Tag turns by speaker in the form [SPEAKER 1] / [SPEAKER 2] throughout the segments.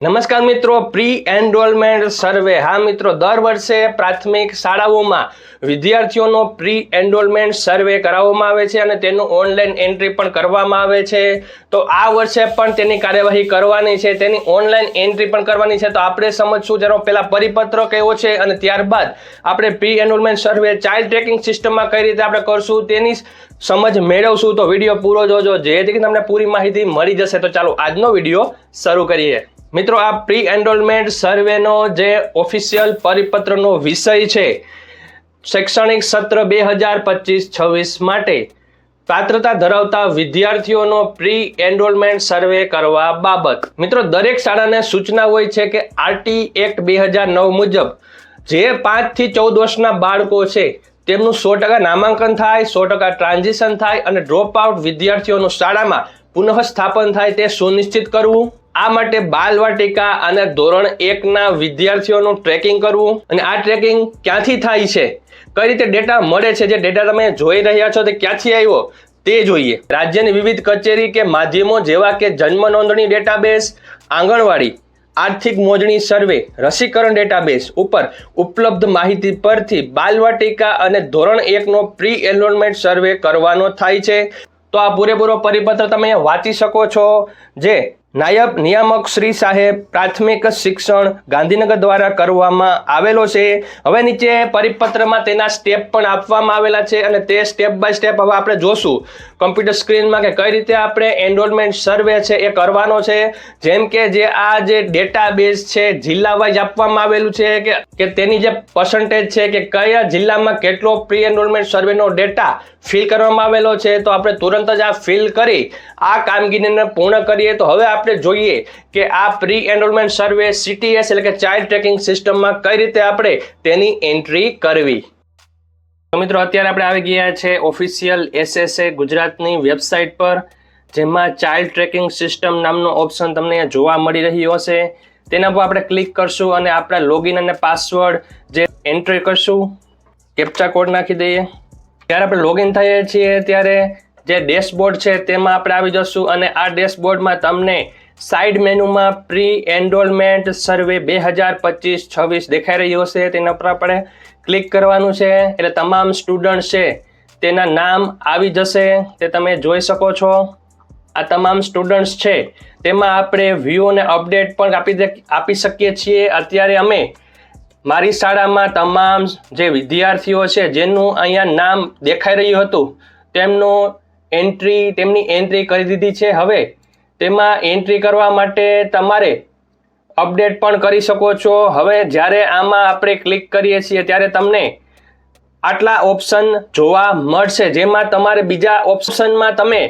[SPEAKER 1] નમસ્કાર મિત્રો pre enrolment સર્વે હા મિત્રો, દર વર્ષે પ્રાથમિક શાળાઓમાં વિદ્યાર્થીઓનો પ્રી એનરોલમેન્ટ સર્વે કરાવવામાં આવે છે અને તેનું ઓનલાઈન એન્ટ્રી પણ કરવામાં આવે છે. તો આ વર્ષે પણ તેની કાર્યવાહી કરવાની છે. તેની ઓનલાઈન એન્ટ્રી પણ કરવાની છે. તો આપણે સમજશું જેનો પહેલાં પરિપત્ર કેવો છે અને ત્યારબાદ આપણે pre enrolment survey child tracking સિસ્ટમમાં કઈ રીતે આપણે કરશું તેની સમજ મેળવશું. તો વીડિયો પૂરો જોજો. જેથી તમને પૂરી માહિતી મળી જશે. તો ચાલો આજનો વીડિયો શરૂ કરીએ. મિત્રો, આ પ્રી એનરોલમેન્ટ સર્વેનો જે ઓફિશિયલ પરિપત્રનો વિષય છે, શૈક્ષણિક સત્ર બે હજાર પચીસ છવ્વીસ માટે પાત્રતા ધરાવતા વિદ્યાર્થીઓનો પ્રી એનરોલમેન્ટ સર્વે કરવા બાબત. મિત્રો, દરેક શાળાને સૂચના હોય છે કે આરટી એક્ટ બે હજાર નવ મુજબ જે પાંચથી ચૌદ વર્ષના બાળકો છે, તેમનું સો ટકા નામાંકન થાય, સો ટકા ટ્રાન્ઝિશન થાય અને ડ્રોપ આઉટ વિદ્યાર્થીઓનું શાળામાં પુનઃસ્થાપન થાય તે સુનિશ્ચિત કરવું. આ માટે બાલવાટિકા અને ધોરણ એકના વિદ્યાર્થીઓનું ટ્રેકિંગ કરવું અને આ ટ્રેકિંગ ક્યાંથી થાય છે? કઈ રીતે ડેટા મળે છે? જે ડેટા તમે જોઈ રહ્યા છો તે ક્યાંથી આવ્યો? તે જોઈએ. રાજ્યની વિવિધ કચેરી કે માધ્યમો જેવા કે જન્મ નોંધણી ડેટાબેઝ, આંગણવાડી, આર્થિક મોજણી સર્વે, રસીકરણ ડેટાબેઝ ઉપર ઉપલબ્ધ માહિતી પરથી બાલવાટિકા અને ધોરણ એકનો પ્રી એનરોલમેન્ટ સર્વે કરવાનો થાય છે. તો આ પૂરેપૂરો પરિપત્ર તમે વાંચી શકો છો, જે નાયબ નિયામક શ્રી સાહેબ પ્રાથમિક શિક્ષણ ગાંધીનગર દ્વારા કરવામાં આવેલો છે. હવે નીચે પરિપત્રમાં તેના સ્ટેપ પણ આપવામાં આવેલા છે અને તે સ્ટેપ બાય સ્ટેપ હવે આપણે જોશું. કમ્પ્યુટર સ્ક્રીનમાં કે કઈ રીતે આપણે એનરોલમેન્ટ સર્વે છે એ કરવાનો છે? જેમ કે જે આ જે ડેટાબેઝ છે જિલ્લા વાઇઝ આપવામાં આવેલું છે કે કે તેની જે પર્સન્ટેજ છે કે કયા જિલ્લામાં કેટલો પ્રી એનરોલમેન્ટ સર્વેનો ડેટા ફિલ કરવામાં આવેલો છે, તો આપણે તુરંત જ આ ફિલ કરી, આ કામગીરીને પૂર્ણ કરીએ. તો હવે આપણે જોઈએ કે આ પ્રી એનરોલમેન્ટ સર્વે સીટીએસ એટલે કે ચાઇલ્ડ ટ્રેકિંગ સિસ્ટમમાં કઈ રીતે આપણે તેની એન્ટ્રી કરવી. મિત્રો, અત્યારે આપણે આવી ગયા છે ઓફિશિયલ એસએસએ ગુજરાતની વેબસાઇટ પર, જેમાં ચાઇલ્ડ ટ્રેકિંગ સિસ્ટમ નામનો ઓપ્શન તમને જોવા મળી રહ્યો હશે. તેના પર આપણે ક્લિક કરશું અને આપણા લોગિન અને પાસવર્ડ જે એન્ટ્રી કરશું કેપ્ચા કોડ નાખી દઈએ. જ્યારે આપણે લોગિન થઈએ છીએ ત્યારે જે ડેશબોર્ડ છે તેમાં આપણે આવી જશું અને આ ડેશબોર્ડમાં તમને સાઇડ મેનુમાં પ્રી એન્ડોલમેન્ટ સર્વે બે હજાર પચીસ છવ્વીસ દેખાઈ રહ્યો છે, તેના પર આપણે ક્લિક કરવાનું છે. એટલે તમામ સ્ટુડન્ટ છે, તેના નામ આવી જશે, તે તમે જોઈ શકો છો. આ તમામ સ્ટુડન્ટ્સ છે, તેમાં આપણે વ્યૂ અને અપડેટ પણ આપી આપી શકીએ છીએ. અત્યારે અમે મારી શાળામાં તમામ જે વિદ્યાર્થીઓ છે, જેનું અહીંયા નામ દેખાઈ રહ્યું હતું, તેમનું એન્ટ્રી તેમની એન્ટ્રી કરી દીધી છે. હવે તેમાં એન્ટ્રી કરવા માટે તમારે અપડેટ પણ કરી શકો છો. હવે જ્યારે આમાં આપણે ક્લિક કરીએ છીએ ત્યારે તમને આટલા ઓપ્શન જોવા મળશે. જેમાં તમારે બીજા ઓપ્શનમાં તમે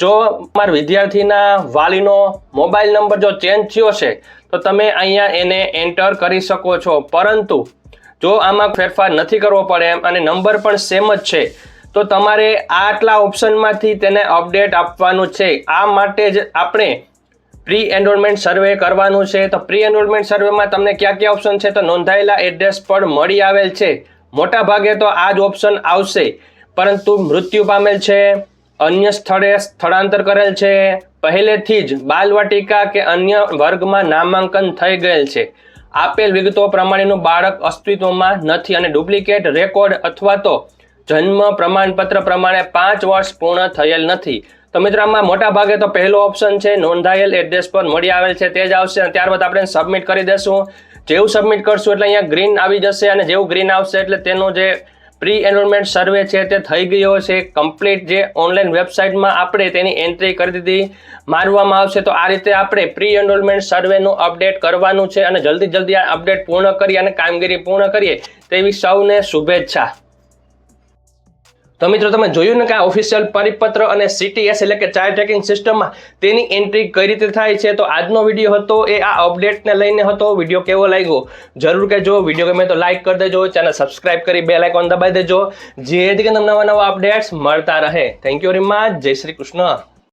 [SPEAKER 1] જો તમારા વિદ્યાર્થીના વાલીનો મોબાઈલ નંબર જો ચેન્જ થયો છે, તો તમે અહીંયા એને એન્ટર કરી શકો છો. પરંતુ જો આમાં ફેરફાર નથી કરવો પડે એમ અને નંબર પણ સેમ જ છે તો તમારે આટલા ઓપ્શનમાંથી તેને અપડેટ આપવાનું છે. આ માટે જ આપણે પ્રી એનરોલમેન્ટ સર્વે કરવાનું છે. તો પ્રી એનરોલમેન્ટ સર્વેમાં તમને ક્યાં ક્યાં ઓપ્શન છે? તો નોંધાયેલા એડ્રેસ પણ મળી આવેલ છે. મોટા ભાગે તો આ જ ઓપ્શન આવશે. પરંતુ મૃત્યુ પામેલ છે, અન્ય સ્થળે સ્થળાંતર કરેલ છે, પહેલેથી જ બાલવાટિકા કે અન્ય વર્ગમાં નામાંકન થઈ ગયેલ છે. આપેલ વિગતો પ્રમાણેનું બાળક અસ્તિત્વમાં નથી અને ડુપ્લિકેટ રેકોર્ડ અથવા તો જન્મ પ્રમાણપત્ર પ્રમાણે પાંચ વર્ષ પૂર્ણ થયેલ નથી. તો મિત્રો, આમાં મોટા ભાગે તો પહેલો ઓપ્શન છે, નોંધાયેલ એડ્રેસ પર મળી આવેલ છે, તે જ આવશે અને ત્યારબાદ આપણે સબમિટ કરી દઈશું જેવું સબમિટ કરશું એટલે અહીંયા ગ્રીન આવી જશે અને જેવું ગ્રીન આવશે એટલે તેનો જે પ્રી એનરોલમેન્ટ સર્વે છે તે થઈ ગયો છે કમ્પ્લીટ જે ઓનલાઈન વેબસાઇટમાં આપણે તેની એન્ટ્રી કરી દીધી. મારવામાં આવશે તો આ રીતે આપણે પ્રી એનરોલમેન્ટ સર્વેનું અપડેટ કરવાનું છે અને જલ્દી જલ્દી આ અપડેટ પૂર્ણ કરી અને કામગીરી પૂર્ણ કરીએ તેવી સૌને શુભેચ્છા. તો મિત્રો તમે જોયું ને કે આ ઓફિશિયલ પરિપત્ર અને સીટીએસ એટલે કે ચાર ટ્રેકિંગ સિસ્ટમમાં તેની એન્ટ્રી કઈ રીતે થાય છે? તો આજનો વીડિયો હતો એ આ અપડેટને લઈને હતો. વીડિયો કેવો લાગ્યો? જરૂર કે જો વીડિયો ગમે તો લાઈક કરી દેજો. ચેનલ સબસ્ક્રાઇબ કરી બે લાઇકોન દબાવી દેજો. જેથી કે તમને નવા નવા અપડેટ્સ મળતા રહે. થેન્ક યુ વેરી મચ જય શ્રી કૃષ્ણ.